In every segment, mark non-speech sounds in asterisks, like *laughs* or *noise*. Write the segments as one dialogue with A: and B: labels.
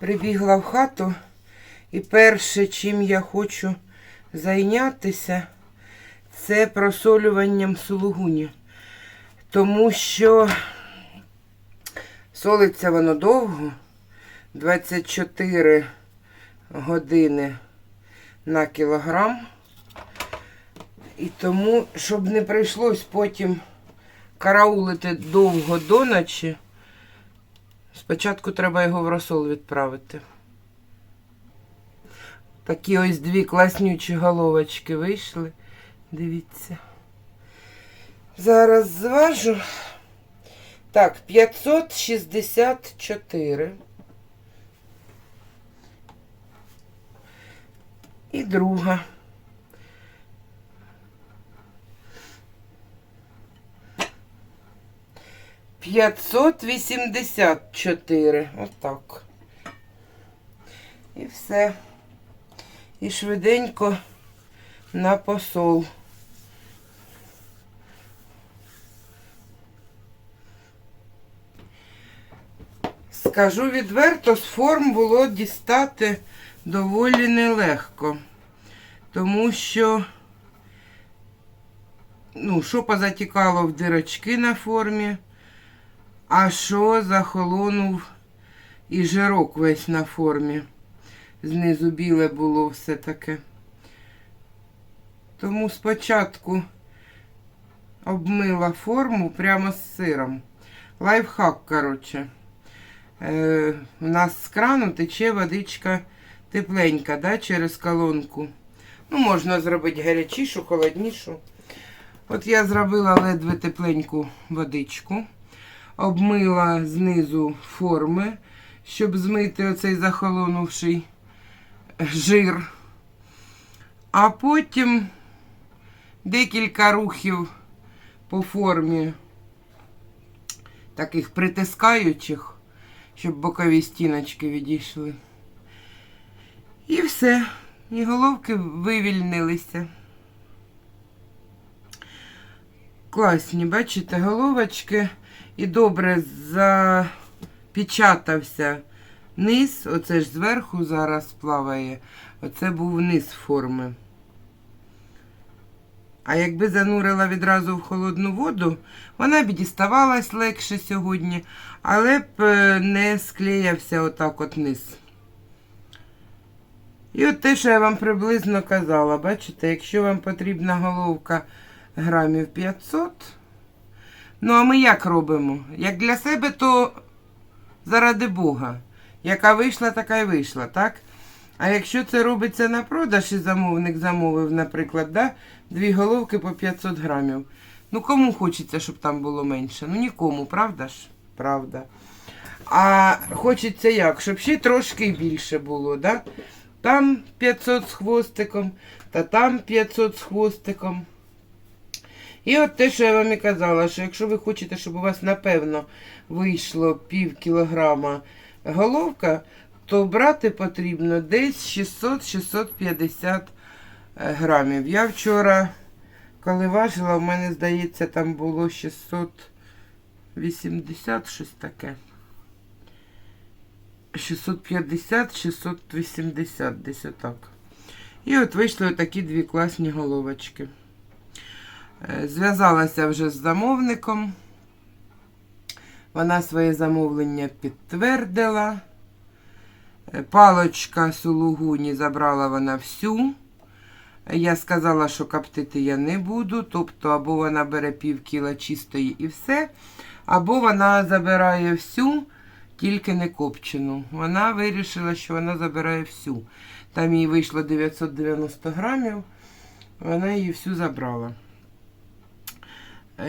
A: Прибігла в хату, і перше, чим я хочу зайнятися, це просолюванням сулугуні. Тому що солиться воно довго, 24 години на кілограм. І тому, щоб не прийшлось потім караулити довго до ночі, спочатку треба його в розсол відправити. Такі ось дві класнючі головочки вийшли. Дивіться. Зараз зважу. Так, 564. І друга. П'ятсот вісімдесят чотири. Отак. І все. І швиденько на посол. Скажу відверто, з форм було дістати доволі нелегко. Тому що, ну, що позатікало в дирочки на формі, а що захолонув і жирок весь на формі. Знизу біле було все таке. Тому спочатку обмила форму прямо з сиром. Лайфхак, коротше. Е, у нас з крану тече водичка тепленька, да, через колонку. Ну, можна зробити гарячішу, холоднішу. От я зробила ледве тепленьку водичку, обмила знизу форми, щоб змити оцей захолонувший жир. А потім декілька рухів по формі таких притискаючих, щоб бокові стіночки відійшли. Все. І головки вивільнилися. Класні, бачите, головочки і добре запечатався низ, оце ж зверху зараз плаває. Оце був низ форми. А якби занурила відразу в холодну воду, вона б діставалась легше сьогодні, але б е, не склеявся отак от низ. І от те, що я вам приблизно казала, бачите, якщо вам потрібна головка грамів 500, ну а ми як робимо? Як для себе, то заради Бога. Яка вийшла, така й вийшла, так? А якщо це робиться на продаж і замовник замовив, наприклад, да, дві головки по 500 грамів. Ну, кому хочеться, щоб там було менше? Ну нікому, правда ж? Правда. А хочеться як? Щоб ще трошки більше було, да? Там 500 з хвостиком, та там 500 з хвостиком. І от те, що я вам і казала, що якщо ви хочете, щоб у вас, напевно, вийшло пів кілограма головка, то брати потрібно десь 600-650 грамів. Я вчора, коли важила, у мене, здається, там було 680 щось таке. 650-680, десь отак. І от вийшли отакі дві класні головочки. Е, Зв'язалася вже з замовником. Вона своє замовлення підтвердила. Е, Палочка сулугуні забрала вона всю. Я сказала, що коптити я не буду. Тобто, або вона бере пів кіла чистої і все, або вона забирає всю, тільки не копчену. Вона вирішила, що вона забирає всю. Там їй вийшло 990 грамів, вона її всю забрала.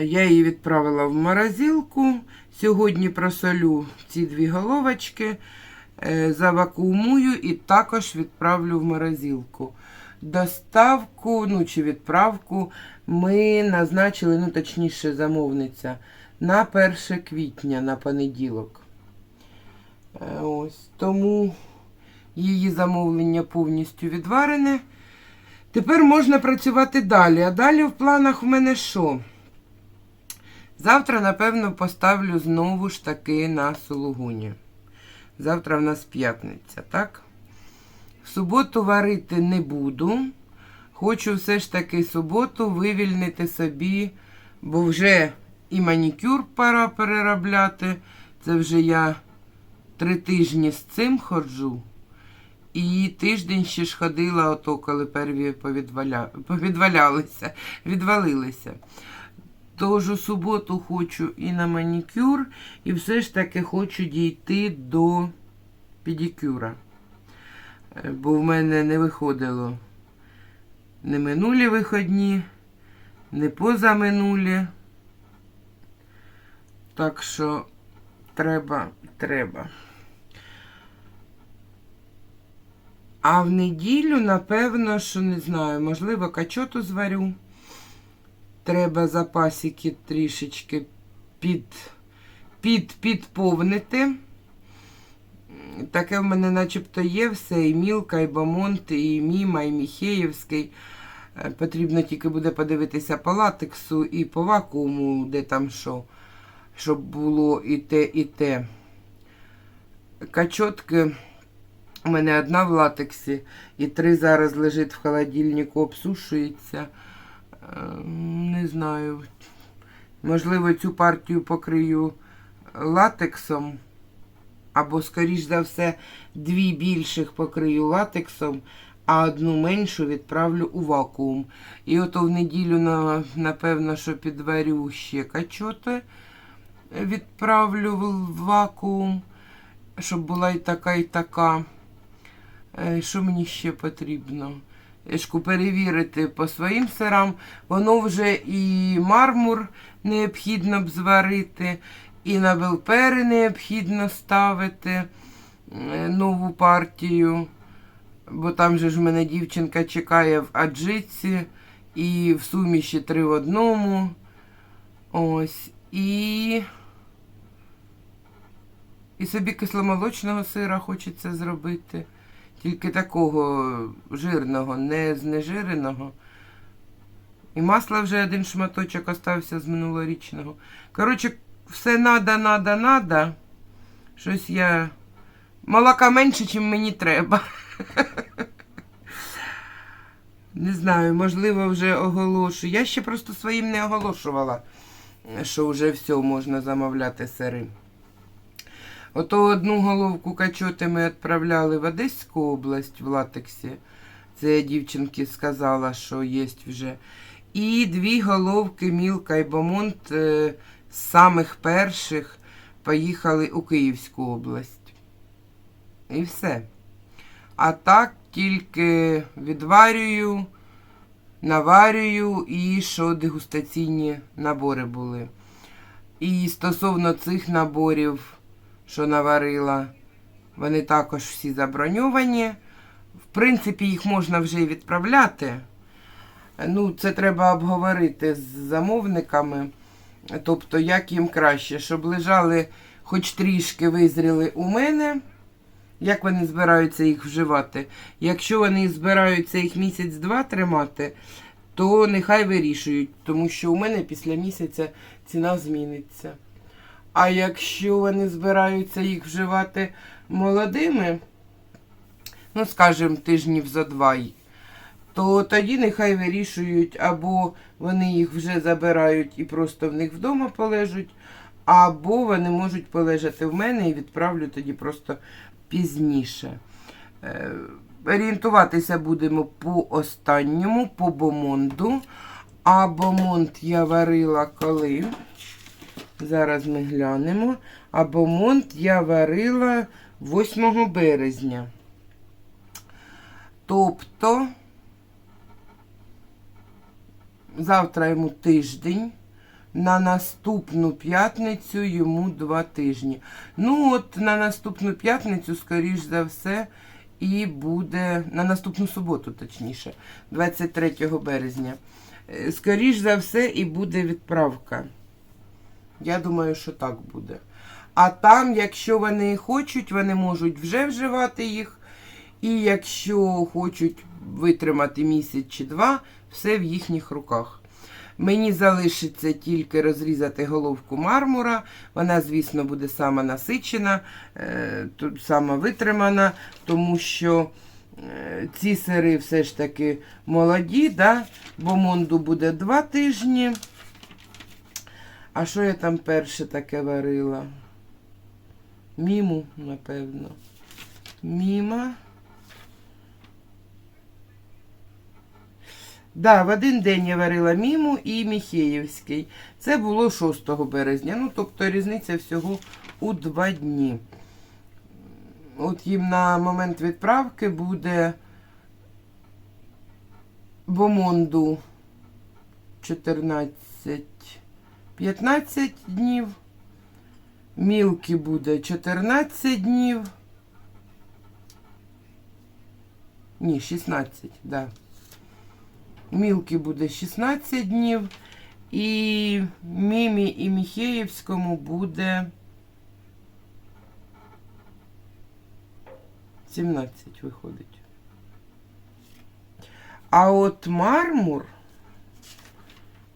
A: Я її відправила в морозилку. Сьогодні просолю ці дві головочки, е, завакуумую і також відправлю в морозилку. Доставку, ну чи відправку ми назначили, ну точніше, замовниця, на 1 квітня на понеділок. Е, Ось тому її замовлення повністю відварене. Тепер можна працювати далі. А далі в планах в мене що? Завтра, напевно, поставлю знову ж таки на сулугуні. Завтра в нас п'ятниця, так? В суботу варити не буду. Хочу все ж таки суботу вивільнити собі, бо вже і манікюр пора переробляти. Це вже я три тижні з цим ходжу. І тиждень ще ж ходила, ото коли перві повідваля... повідвалялися, відвалилися. Тож у суботу хочу і на манікюр, і все ж таки хочу дійти до педикюра. Е, Бо в мене не виходило не минулі виходні, не позаминулі. Так що треба, треба. А в неділю, напевно, що не знаю, можливо, качоту зварю. Треба запасики трішечки під, під, підповнити. Таке в мене начебто є все, і Мілка, і Бамонт, і Міма, і Міхеївський. Е, Потрібно тільки буде подивитися по латексу і по вакууму, де там що, щоб було і те, і те. Качотки у мене одна в латексі, і три зараз лежить в холодильнику, обсушується. Е, Не знаю. Можливо, цю партію покрию латексом. Або, скоріш за все, дві більших покрию латексом, а одну меншу відправлю у вакуум. І ото в неділю, на- напевно, що підварю ще качоти, відправлю в вакуум, щоб була і така, і така. Е, Що мені ще потрібно? Ешку перевірити по своїм сирам. Воно вже і мармур необхідно б зварити, і на белпери необхідно ставити е, нову партію. Бо там же ж мене дівчинка чекає в аджиці і в суміші три в одному. Ось. І. І собі кисломолочного сира хочеться зробити. Тільки такого жирного, не знежиреного. І масла вже один шматочок остався з минулорічного. Коротше, все надо, надо, надо. Щось я. Молока менше, чим мені треба. *laughs* Не знаю, можливо, вже оголошую. Я ще просто своїм не оголошувала, що вже все можна замовляти сири. Ото одну головку качоти ми відправляли в Одеську область в латексі. Це дівчинки сказала, що є вже. І дві головки Мілка і Бомонт е, з самих перших поїхали у Київську область. І все. А так тільки відварюю, наварюю і що дегустаційні набори були. І стосовно цих наборів, що наварила, вони також всі заброньовані. В принципі, їх можна вже і відправляти. Ну, це треба обговорити з замовниками. Тобто, як їм краще, щоб лежали хоч трішки визріли у мене. Як вони збираються їх вживати? Якщо вони збираються їх місяць-два тримати, то нехай вирішують, тому що у мене після місяця ціна зміниться. А якщо вони збираються їх вживати молодими, ну, скажімо, тижнів за два, то тоді нехай вирішують, або вони їх вже забирають і просто в них вдома полежать, або вони можуть полежати в мене і відправлю тоді просто пізніше. Е, Орієнтуватися будемо по останньому, по бомонду. А бомонд я варила коли. Зараз ми глянемо. А бомонд я варила 8 березня. Тобто, завтра йому тиждень. На наступну п'ятницю йому два тижні. Ну, от на наступну п'ятницю, скоріш за все, і буде. На наступну суботу, точніше, 23 березня. Е, Скоріш за все, і буде відправка. Я думаю, що так буде. А там, якщо вони хочуть, вони можуть вже вживати їх. І якщо хочуть витримати місяць чи два, все в їхніх руках. Мені залишиться тільки розрізати головку мармура. Вона, звісно, буде сама насичена, е, сама витримана, тому що е, ці сири все ж таки молоді, да? бо Монду буде два тижні. А що я там перше таке варила? Міму, напевно. Міма. Да, в один день я варила міму і Міхеївський. Це було 6 березня. Ну, тобто різниця всього у два дні. От їм на момент відправки буде бомонду 14 15 днів. Мілки буде 14 днів. Ні, 16, да. Мілки буде 16 днів. І Мімі і Міхеївському буде 17 виходить. А от мармур,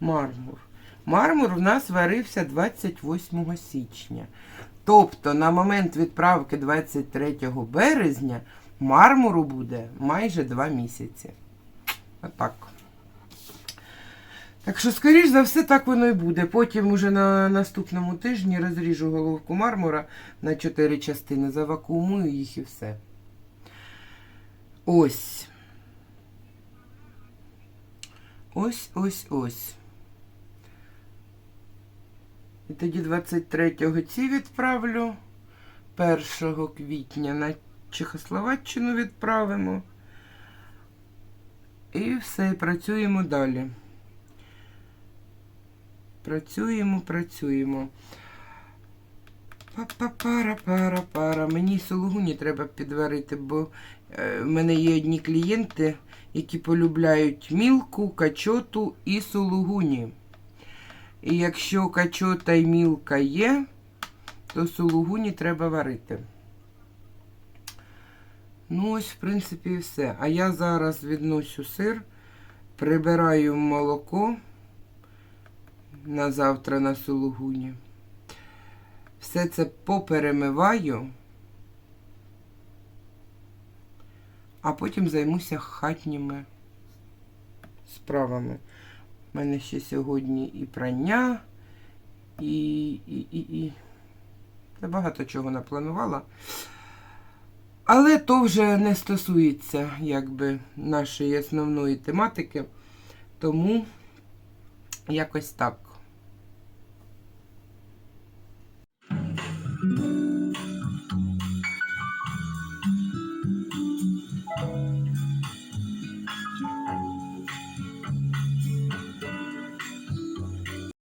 A: мармур, мармур в нас варився 28 січня. Тобто на момент відправки 23 березня мармуру буде майже 2 місяці. Отак. Так що, скоріш за все, так воно і буде. Потім уже на наступному тижні розріжу головку мармура на 4 частини, завакуумую їх і все. Ось. Ось, ось, ось. І тоді 23-го ці відправлю. 1 квітня на Чехословаччину відправимо. І все, працюємо далі. Працюємо, працюємо. Па-па-пара-пара-пара. Мені сулугуні треба підварити, бо е, в мене є одні клієнти, які полюбляють мілку, качоту і сулугуні. І якщо качота і мілка є, то сулугуні треба варити. Ну, ось, в принципі, і все. А я зараз відносю сир, прибираю молоко на завтра на сулугуні. Все це поперемиваю, а потім займуся хатніми справами. У мене ще сьогодні і прання, і, і, і, і. Багато чого напланувала. Але то вже не стосується якби нашої основної тематики, тому якось так.